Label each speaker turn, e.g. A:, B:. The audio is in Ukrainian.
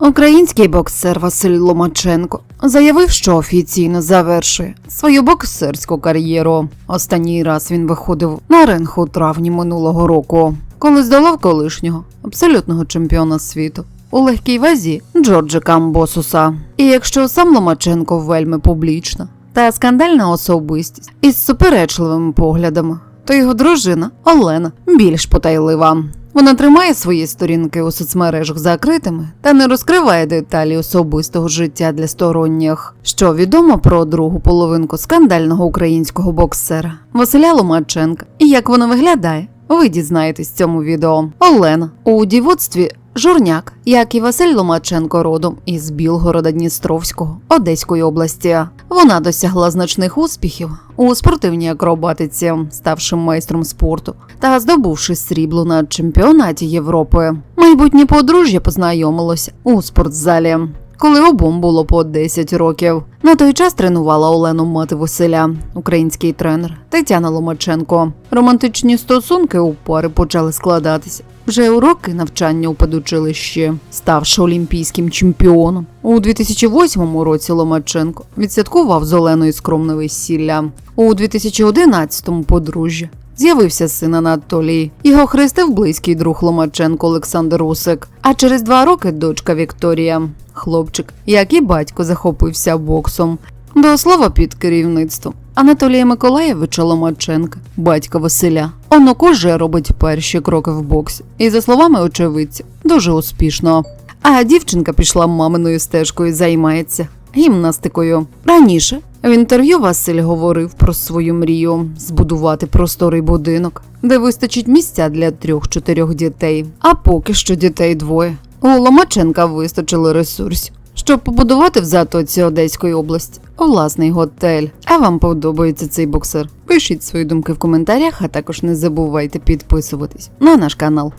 A: Український боксер Василь Ломаченко заявив, що офіційно завершує свою боксерську кар'єру. Останній раз він виходив на ринг у травні минулого року, коли здолав колишнього абсолютного чемпіона світу у легкій вазі Джорджа Камбосуса. І якщо сам Ломаченко вельми публічна та скандальна особистість із суперечливими поглядами, то його дружина Олена більш потайлива. Вона тримає свої сторінки у соцмережах закритими та не розкриває деталі особистого життя для сторонніх. Що відомо про другу половинку скандального українського боксера Василя Ломаченка і як вона виглядає, ви дізнаєтесь цьому відео. Олена у дівоцтві журняк, як і Василь Ломаченко родом із Білгорода Дністровського Одеської області. Вона досягла значних успіхів у спортивній акробатиці, ставши майстром спорту та здобувши срібло на чемпіонаті Європи. Майбутнє подружжя познайомилось у спортзалі. Коли обом було по 10 років, на той час тренувала Олену мати Василя, український тренер Тетяна Ломаченко. Романтичні стосунки у пари почали складатися вже у роки навчання у педучилищі, ставши олімпійським чемпіоном. У 2008 році Ломаченко відсвяткував з Оленою скромне весілля. У 2011-му подружжя З'явився син Анатолій. Його хрестив близький друг Ломаченко Олександр Русик. А через два роки дочка Вікторія. Хлопчик, як і батько, захопився боксом. До слова під керівництвом Анатолія Миколаєвича Ломаченка, батька Василя. Онук уже робить перші кроки в боксі. І за словами очевидців, дуже успішно. А дівчинка пішла маминою стежкою, займається гімнастикою. Раніше в інтерв'ю Василь говорив про свою мрію збудувати просторий будинок, де вистачить місця для трьох-чотирьох дітей. А поки що дітей двоє. У Ломаченка вистачило ресурсів, щоб побудувати в затоці Одеської області власний готель. А вам подобається цей боксер? Пишіть свої думки в коментарях, а також не забувайте підписуватись на наш канал.